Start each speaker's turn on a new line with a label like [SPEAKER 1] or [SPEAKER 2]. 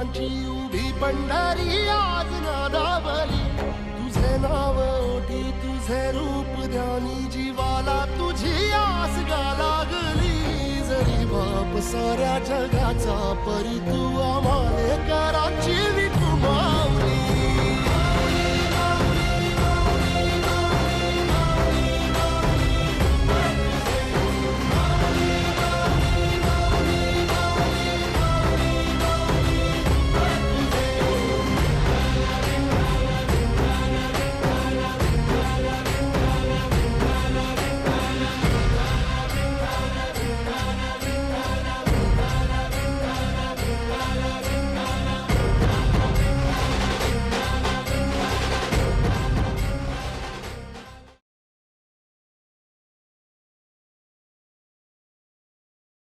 [SPEAKER 1] पावलांची उभी पंढरी आज नादावली तुझे नाव ओठी तुझे रूप ध्यानी जीवाला तुझी आस गा लागली. जरी बाप साऱ्या जगाचा परितू